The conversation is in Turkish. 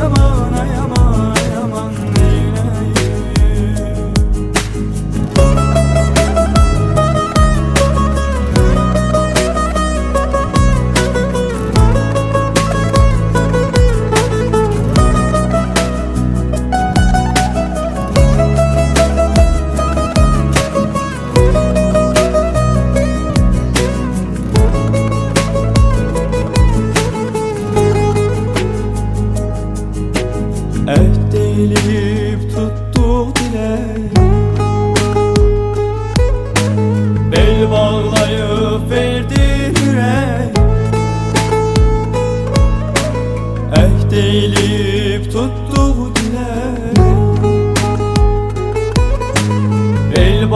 aman ay aman. Eh deyilip dile. Bel bağlayıp verdi yürek Eh dile. Bel